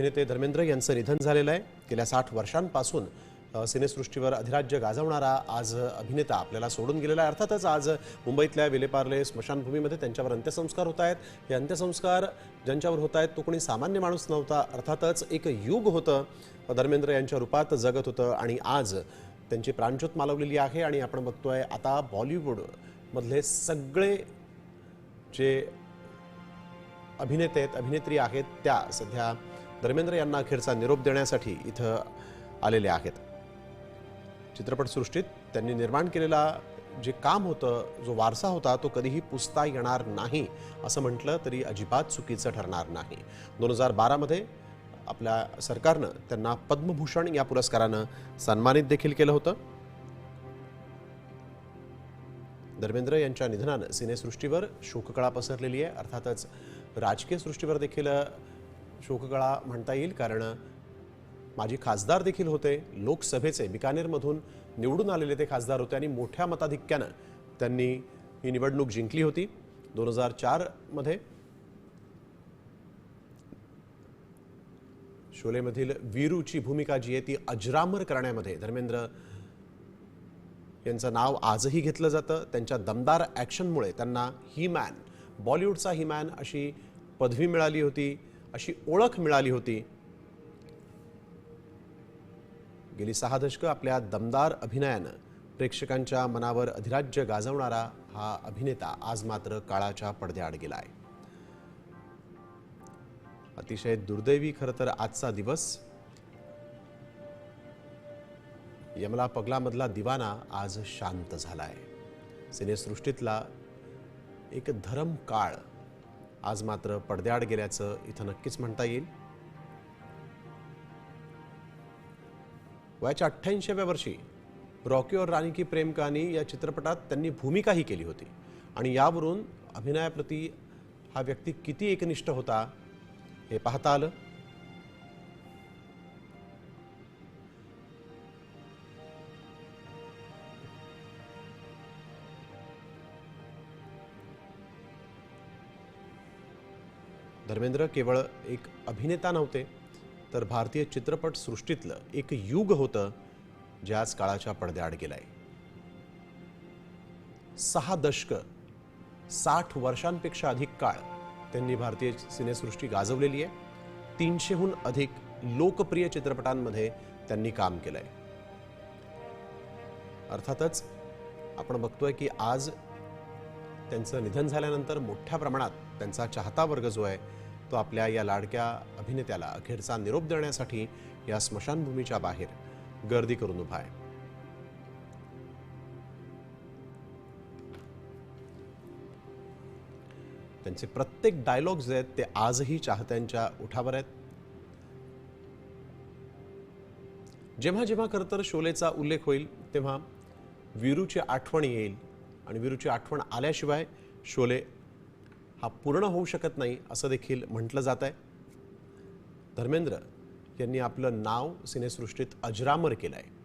अभिनेते धर्मेंद्र यांचं निधन झालेलं आहे. गेल्या साठ वर्षांपासून सिनेसृष्टीवर अधिराज्य गाजवणारा आज अभिनेता आपल्याला सोडून गेलेला आहे. अर्थातच आज मुंबईतल्या विलेपार्ले स्मशानभूमीमध्ये त्यांच्यावर अंत्यसंस्कार होत आहेत. हे अंत्यसंस्कार ज्यांच्यावर होत आहेत तो कोणी सामान्य माणूस नव्हता. अर्थातच एक युग होतं. धर्मेंद्र यांच्या रूपात जगत होतं आणि आज त्यांची प्राणज्योत मालवलेली आहे आणि आपण बघतोय आता बॉलिवूडमधले सगळे जे अभिनेते आहेत अभिनेत्री आहेत त्या सध्या धर्मेंद्र यांना अखेरचा निरोप देण्यासाठी इथं आलेले आहेत. चित्रपटसृष्टीत त्यांनी निर्माण केलेला जे काम होतं जो वारसा होता तो कधीही पुसता येणार नाही असं म्हटलं तरी अजिबात चुकीचं ठरणार नाही. दोन हजार बारामध्ये आपल्या सरकारनं त्यांना पद्मभूषण या पुरस्कारानं सन्मानित देखील केलं होतं. धर्मेंद्र यांच्या निधनानं सिनेसृष्टीवर शोककळा पसरलेली आहे अर्थातच राजकीय सृष्टीवर देखील शोककळा म्हणता येईल कारण माजी खासदार देखील होते. लोकसभेचे बिकानेरमधून निवडून आलेले ते खासदार होते आणि मोठ्या मताधिक्यानं त्यांनी ही निवडणूक जिंकली होती. दोन हजार चारमध्ये शोलेमधील वीरूची भूमिका जी आहे ती अजरामर करण्यामध्ये धर्मेंद्र यांचं नाव आजही घेतलं जातं. त्यांच्या दमदार ॲक्शनमुळे त्यांना ही मॅन बॉलिवूडचा ही मॅन अशी पदवी मिळाली होती. अशी ओळख मिळाली होती. गेली सहा दशकं आपल्या दमदार अभिनयानं प्रेक्षकांच्या मनावर अधिराज्य गाजवणारा हा अभिनेता आज मात्र काळाच्या पडद्याआड गेला आहे अतिशय दुर्दैवी खरं तर आजचा दिवस. यमला पगलामधला दिवाना आज शांत झालाय. सिनेसृष्टीतला एक धरम काळ आज मात्र पडद्याआड गेल्याचं इथं नक्कीच म्हणता येईल. वयाच्या अठ्ठ्याऐंशीव्या वर्षी रॉकी और राणी की प्रेम कहाणी या चित्रपटात त्यांनी भूमिकाही केली होती आणि यावरून अभिनयाप्रती हा व्यक्ती किती एकनिष्ठ होता हे पाहता आलं. धर्मेंद्र केवळ एक अभिनेता नव्हते तर भारतीय चित्रपट सृष्टीतलं एक युग होतं जे आज काळाच्या पडद्याआड गेलाय. सहा दशक साठ वर्षांपेक्षा अधिक काळ त्यांनी भारतीय सिनेसृष्टी गाजवलेली आहे. तीनशेहून अधिक लोकप्रिय चित्रपटांमध्ये त्यांनी काम केलंय. अर्थातच आपण बघतोय की आज त्यांचं निधन झाल्यानंतर मोठ्या प्रमाणात त्यांचा चाहता वर्ग जो आहे तो आपल्या या लाडक्या अभिनेत्याला अखेरचा निरोप देण्यासाठी या स्मशानभूमीच्या बाहेर गर्दी करून उभा आहे. त्यांचे प्रत्येक डायलॉग्स आहेत ते आजही चाहत्यांच्या उठावर आहेत. जेव्हा जेव्हा खरं तर शोलेचा उल्लेख होईल तेव्हा वीरूची आठवण येईल. आणि वीरूची आठवण आल्याशिवाय शोले हा पूर्ण होऊ शकत नाही असं देखील म्हटलं जात आहे. धर्मेंद्र यांनी आपलं नाव सिनेसृष्टीत अजरामर केलं आहे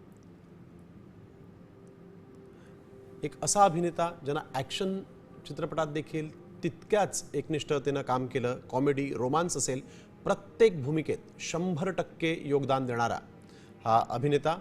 एक असा अभिनेता ज्यांना ॲक्शन चित्रपटात देखील तितक्याच एकनिष्ठतेनं काम केलं कॉमेडी रोमांस असेल प्रत्येक भूमिकेत शंभर टक्के योगदान देणारा हा अभिनेता.